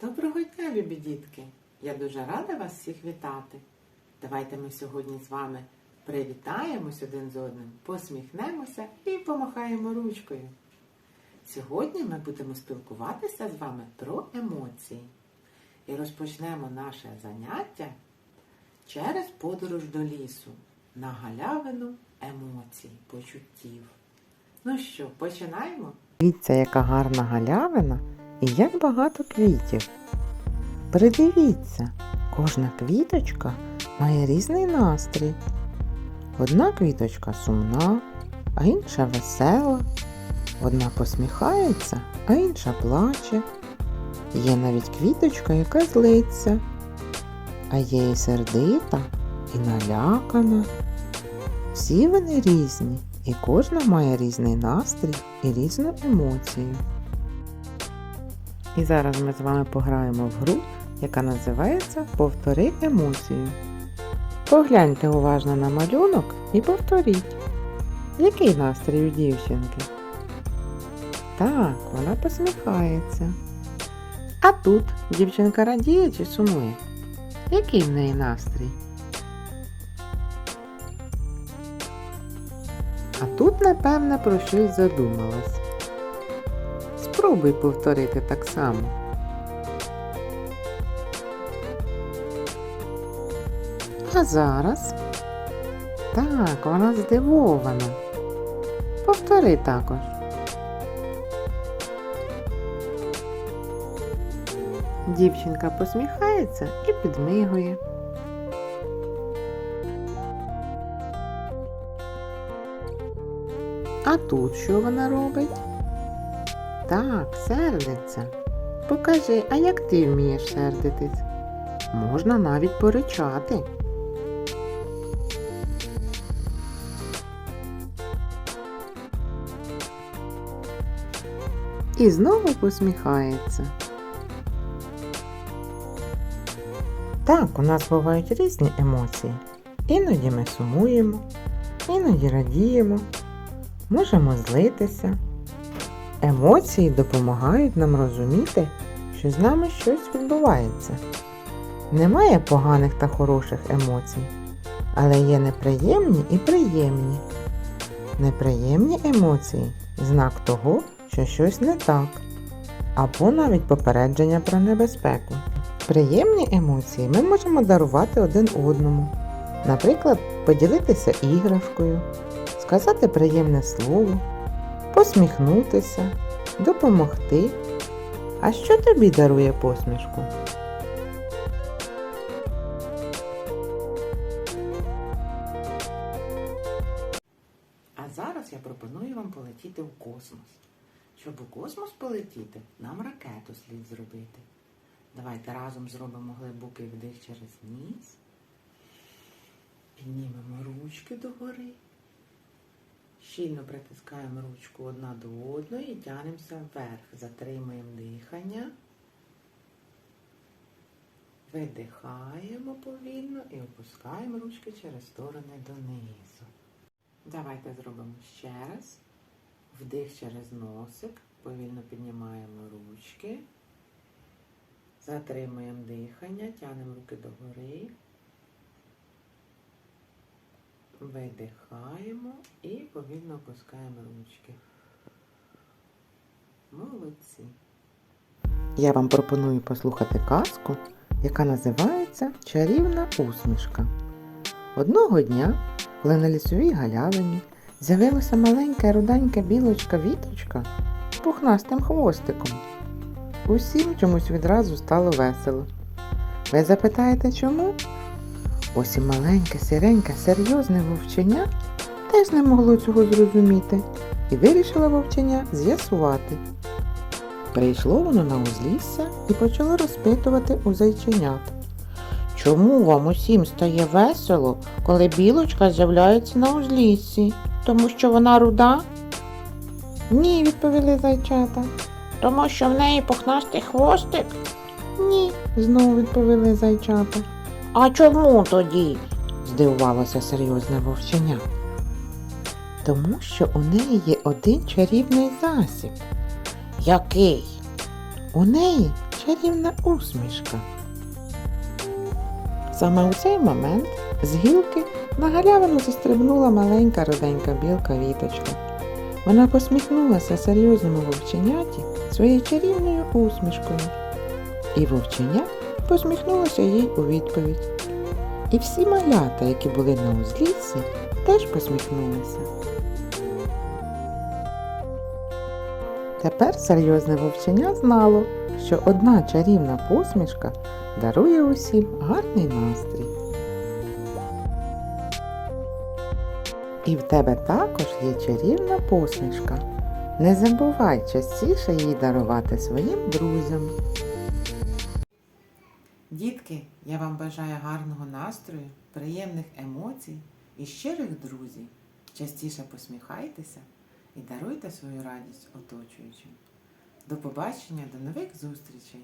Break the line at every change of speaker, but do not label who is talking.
Доброго дня, любі дітки! Я дуже рада вас всіх вітати. Давайте ми сьогодні з вами привітаємось один з одним, посміхнемося і помахаємо ручкою. Сьогодні ми будемо спілкуватися з вами про емоції. І розпочнемо наше заняття через подорож до лісу на галявину емоцій, почуттів. Ну що, починаємо?
Дивіться, яка гарна галявина і як багато квітів. Придивіться, кожна квіточка має різний настрій. Одна квіточка сумна, а інша весела. Одна посміхається, а інша плаче. Є навіть квіточка, яка злиться, а є і сердита, і налякана. Всі вони різні, і кожна має різний настрій і різну емоцію. І зараз ми з вами пограємо в гру, яка називається Повтори емоцію. Погляньте уважно на малюнок і повторіть. Який настрій у дівчинки? Так, вона посміхається. А тут дівчинка радіє чи сумує? Який в неї настрій? А тут, напевне, про щось задумалась. Спробуй повторити так само. А зараз? Так, вона здивована. Повтори також. Дівчинка посміхається і підмигує. А тут що вона робить? Так, сердиться. Покажи, а як ти вмієш сердитись? Можна навіть поричати. І знову посміхається. Так, у нас бувають різні емоції. Іноді ми сумуємо, іноді радіємо, можемо злитися. Емоції допомагають нам розуміти, що з нами щось відбувається. Немає поганих та хороших емоцій, але є неприємні і приємні. Неприємні емоції знак того, що щось не так, або навіть попередження про небезпеку. Приємні емоції ми можемо дарувати один одному. Наприклад, поділитися іграшкою, сказати приємне слово, посміхнутися, допомогти. А що тобі дарує посмішку?
А зараз я пропоную вам полетіти в космос. Щоб у космос полетіти, нам ракету слід зробити. Давайте разом зробимо глибокий вдих через ніс. Піднімемо ручки догори. Щільно притискаємо ручку одна до одної і тянемося вверх. Затримуємо дихання. Видихаємо повільно і опускаємо ручки через сторони донизу. Давайте зробимо ще раз. Вдих через носик. Повільно піднімаємо ручки. Затримуємо дихання, тягнемо руки догори. Видихаємо і повільно опускаємо ручки. Молодці.
Я вам пропоную послухати казку, яка називається Чарівна усмішка. Одного дня, коли на лісовій галявині з'явилася маленька руденька білочка віточка з пухнастим хвостиком. Усім чомусь відразу стало весело. Ви запитаєте чому? Ось і маленьке, сіреньке, серйозне вовчення теж не могло цього зрозуміти і вирішило вовчення з'ясувати. Прийшло воно на узлісся і почало розпитувати у зайченят. Чому вам усім стає весело, коли білочка з'являється на узліссі? Тому що вона руда? Ні, відповіли зайчата. Тому що в неї пухнастий хвостик? Ні, знову відповіли зайчата. А чому тоді? здивувалося серйозне вовченя. Тому що у неї є один чарівний засіб. Який? У неї чарівна усмішка. Саме у цей момент з гілки на галявину застрибнула маленька руденька білка віточка. Вона посміхнулася серйозному вовченяті своєю чарівною усмішкою. І вовченя посміхнулося їй у відповідь. І всі малята, які були на узліссі, теж посміхнулися. Тепер серйозне вовченя знало, що одна чарівна посмішка дарує усім гарний настрій. І в тебе також є чарівна посмішка. Не забувай частіше її дарувати своїм друзям.
Дітки, я вам бажаю гарного настрою, приємних емоцій і щирих друзів. Частіше посміхайтеся і даруйте свою радість оточуючим. До побачення, до нових зустрічей!